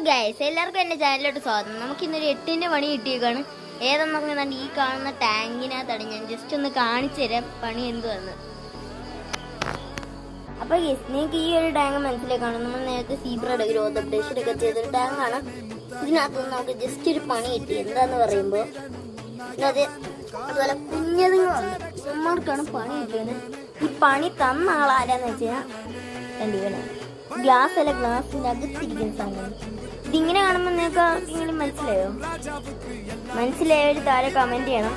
Guys എല്ലാവർക്കും എന്റെ ചാനലിലോട്ട് സ്വാഗതം. നമുക്ക് ഇന്നൊരു എട്ടിന്റെ പണി കിട്ടിയേക്കാണ്. ഏതെന്നൊക്കെ പറഞ്ഞാൽ ഈ കാണുന്ന ടാങ്കിനകത്താണ് ഞാൻ ജസ്റ്റ് ഒന്ന് കാണിച്ചു തരാം പണി എന്തുവാന്ന്. അപ്പോൾ ഗൈസ് നിങ്ങൾക്ക് ഈ ഒരു ടാങ്ക് മനസ്സിലേക്കാണ്? നമ്മൾ നേരത്തെ സീബ്രയുടെ ഗ്രോത്ത് അപ്ഡേഷൻ ഒക്കെ ചെയ്തൊരു ടാങ്കാണ് ഇതിനകത്ത് നമുക്ക് ജസ്റ്റ് ഒരു പണി കിട്ടി. എന്താന്ന് പറയുമ്പോൾ അത് അതുപോലെ കുഞ്ഞതുങ്ങളാണ്. ഇവന്മാർക്കാണ് പണി കിട്ടിയത്. ഈ പണി തന്ന ആളാരാന്ന് വെച്ചാൽ രണ്ടുപേരാണ് ഗ്ലാസ് അല്ല ഗ്ലാസിന്റെ അകത്തിരിക്കുന്ന സാധനം. ഇതിങ്ങനെ കാണുമ്പോൾ നിങ്ങൾക്ക് ആർക്കെങ്കിലും മനസ്സിലായോ? മനസ്സിലായവർ താഴെ കമന്റ് ചെയ്യണം.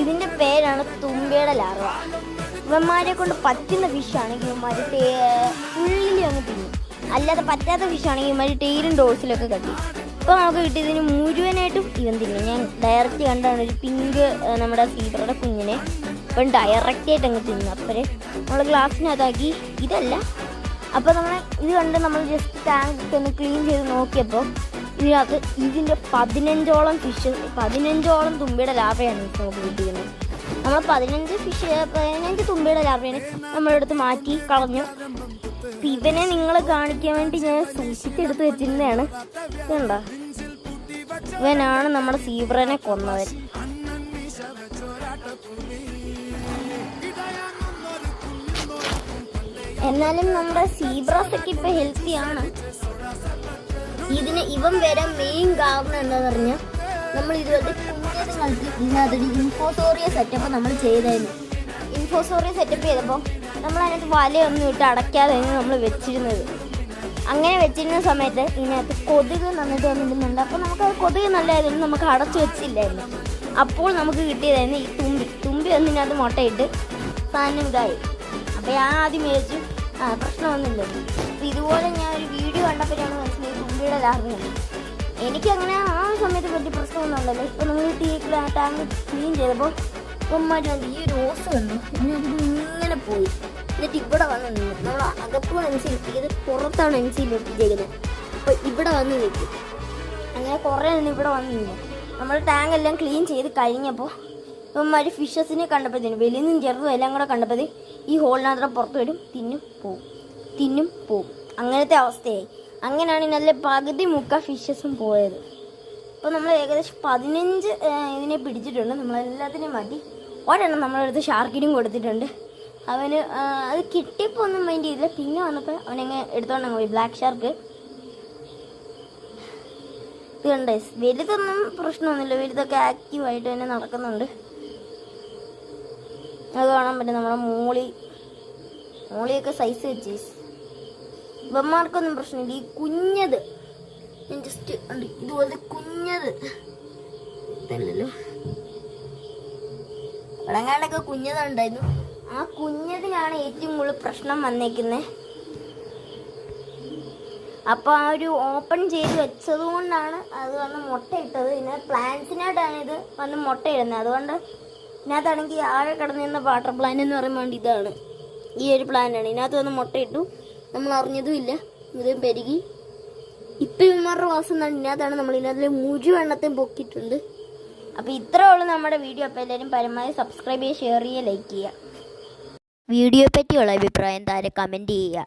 ഇതിന്റെ പേരാണ് തുമ്പയുടെ ലാർവ. ഇവന്മാരെ കൊണ്ട് പറ്റുന്ന ഫിഷാണെങ്കിൽ ഇവന്മാർ ഉള്ളിൽ അങ്ങ് തിന്നും. അല്ലാതെ പറ്റാത്ത ഫിഷ് ഫിഷാണെങ്കിൽ ഇവന്മാർ ടേലും ഡോസിലൊക്കെ കട്ടി ഇപ്പോൾ നമുക്ക് കിട്ടിയതിന് മുഴുവനായിട്ടും ഇവൻ തിന്നും. ഞാൻ ഡയറക്റ്റ് കണ്ടാണ് ഒരു പിങ്ക് നമ്മുടെ സീബ്രയുടെ കുഞ്ഞിനെ. ഇപ്പം ഡയറക്റ്റ് ആയിട്ട് അങ്ങ് തിന്നു. അപ്പോഴേ നമ്മൾ ഗ്ലാസ്സിനകത്താക്കി ഇതല്ല അപ്പോൾ നമ്മൾ ഇത് കണ്ട് നമ്മൾ ജസ്റ്റ് ടാങ്ക് ഒന്ന് ക്ലീൻ ചെയ്ത് നോക്കിയപ്പോൾ ഇതിനകത്ത് ഇതിന്റെ പതിനഞ്ചോളം ഫിഷ് പതിനഞ്ചോളം തുമ്പിയുടെ ലാഭയാണ് നമുക്ക് കിട്ടിയിരുന്നത് നമ്മൾ പതിനഞ്ച് ഫിഷ് പതിനഞ്ച് തുമ്പിയുടെ ലാഭയാണ് നമ്മളെടുത്ത് മാറ്റി കളഞ്ഞു. ഇവനെ നിങ്ങളെ കാണിക്കാൻ വേണ്ടി ഞാൻ സൂക്ഷിച്ചെടുത്ത് വെച്ചിരുന്നതാണ്. ഇവനാണ് നമ്മുടെ സീബ്രനെ കൊന്നവൻ എന്നാലും നമ്മുടെ സീബ്രാസ് ഒക്കെ ഇപ്പൊ ഹെൽത്തി ആണ്. ഇതിന് ഇവൻ വരാൻ മെയിൻ കാരണം എന്താന്ന് പറഞ്ഞാൽ നമ്മൾ കുഞ്ഞതുങ്ങൾക്ക് ഇതിനകത്തൊരു ഇൻഫോസോറിയ സെറ്റപ്പ് നമ്മൾ ചെയ്തായിരുന്നു. ഇൻഫോസോറിയ സെറ്റപ്പ് ചെയ്തപ്പോൾ നമ്മൾ അതിനകത്ത് വലയൊന്നും ഇട്ട് അടയ്ക്കാതെ നമ്മൾ വെച്ചിരുന്നത്. അങ്ങനെ വെച്ചിരുന്ന സമയത്ത് ഇതിനകത്ത് കൊതുക് നന്നിട്ട് വന്നിരുന്നുണ്ട്. അപ്പോൾ നമുക്ക് ആ കൊതുക് നല്ലതായിരുന്നു നമുക്ക് അടച്ചു വെച്ചില്ലായിരുന്നു. അപ്പോൾ നമുക്ക് കിട്ടിയതായിരുന്നു ഈ തുമ്പി. തുമ്പി വന്നിനകത്ത് മുട്ടയിട്ട് സാധനം ഇതായി. അപ്പോൾ ഞാൻ ആദ്യം വിചാരിച്ചു ആ പ്രശ്നമൊന്നുമില്ല. അപ്പോൾ ഇതുപോലെ ഞാൻ ഒരു വീഡിയോ കണ്ടപ്പോഴാണ് മനസ്സിലായി തുമ്പിയുടെ എനിക്ക് എനിക്കങ്ങനെ ആ സമയത്ത് പറ്റിയ പ്രശ്നമൊന്നുമല്ലല്ലോ ഇപ്പോൾ നിങ്ങൾ ടീ ടാങ്ക് ക്ലീൻ ചെയ്തപ്പോൾ ഉമ്മാര് ഈ വന്നു പിന്നെ അത് ഇങ്ങനെ പോയി. എന്നിട്ട് ഇവിടെ വന്ന് നിന്നു. നമ്മൾ അകത്തോടെ എൻസിൽ ഇത് പുറത്താണ് എൻസിൽ ഒട്ടിച്ചേക്കുന്നത് അപ്പോൾ ഇവിടെ വന്ന് നിൽക്കും അങ്ങനെ കുറേ നിന്ന് ഇവിടെ വന്ന് നിന്നു. നമ്മൾ ടാങ്ക് എല്ലാം ക്ലീൻ ചെയ്ത് കഴിഞ്ഞപ്പോൾ ഇവന്മാർ ഫിഷസിനെ കണ്ടപ്പോഴത്തേനും നിന്നും ചെറുതും എല്ലാം കൂടെ കണ്ടപ്പോൾ ഈ ഹോളിനകത്ത് പുറത്ത് വരും. തിന്നും പോവും. തിന്നും പോവും. അങ്ങനത്തെ അവസ്ഥയായി. അങ്ങനെയാണ് നല്ല പകുതി മുക്ക ഫിഷസും പോയത്. അപ്പോൾ നമ്മൾ ഏകദേശം പതിനഞ്ച് ഇതിനെ പിടിച്ചിട്ടുണ്ട്. നമ്മളെല്ലാത്തിനെയും മാറ്റി ഒരെണ്ണം നമ്മളെടുത്ത് ഷാർക്കിനും കൊടുത്തിട്ടുണ്ട്. അവന് അത് കിട്ടിയപ്പോൾ ഒന്നും മൈൻഡ് ചെയ്തില്ല. പിന്നെ വന്നപ്പോൾ അവനങ്ങ് എടുത്തോണ്ടങ്ങ് പോയി. ബ്ലാക്ക് ഷാർക്ക് ഇത് കണ്ടേ? വലുതൊന്നും പ്രശ്നമൊന്നുമില്ല. വലുതൊക്കെ ആക്റ്റീവായിട്ട് തന്നെ നടക്കുന്നുണ്ട്. അത് കാണാൻ പറ്റും. നമ്മുടെ മൂളി. മോളിയൊക്കെ സൈസ് വെച്ച്. ഇവന്മാർക്കൊന്നും പ്രശ്നമില്ല. ഈ കുഞ്ഞത്. ഞാൻ ജസ്റ്റ് ഉണ്ട് ഇതുപോലത്തെ കുഞ്ഞത്. ഇതല്ലല്ലോ. ഇളങ്ങാണ്ടൊക്കെ കുഞ്ഞതുണ്ടായിരുന്നു ആ കുഞ്ഞതിനാണ് ഏറ്റവും കൂടുതൽ പ്രശ്നം വന്നേക്കുന്നത് അപ്പോൾ ആ ഒരു ഓപ്പൺ ചെയ്ത് വെച്ചത് കൊണ്ടാണ് അത് വന്ന് മുട്ടയിട്ടത്. പിന്നെ പ്ലാന്റ്സിനായിട്ടാണ് ഇത് വന്ന് മുട്ടയിടുന്നത് അതുകൊണ്ട് ഇതിനകത്താണെങ്കിൽ ആകെ കിടന്നിരുന്ന വാട്ടർ പ്ലാന്റ് എന്ന് പറയുമ്പോൾ ഇതാണ്. ഈ ഒരു പ്ലാന്റാണ് ഇതിനകത്ത് വന്ന് മുട്ടയിട്ടു നമ്മൾ അറിഞ്ഞതും ഇല്ല. ഇതും പെരുകി. ഇപ്പം ഇവന്മാരുടെ വാസം എന്നാണ് ഇതിനകത്താണ് നമ്മൾ ഇതിനകത്തിൽ മുഴുവെണ്ണത്തെയും പൊക്കിയിട്ടുണ്ട്. അപ്പോൾ ഇത്രേ ഉള്ളൂ നമ്മുടെ വീഡിയോ. അപ്പോൾ എല്ലാവരും പരമാവധി സബ്സ്ക്രൈബ് ചെയ്യുക ഷെയർ ചെയ്യുക ലൈക്ക് ചെയ്യുക. വീഡിയോയെ പറ്റിയുള്ള അഭിപ്രായം താരെ കമന്റ് ചെയ്യുക.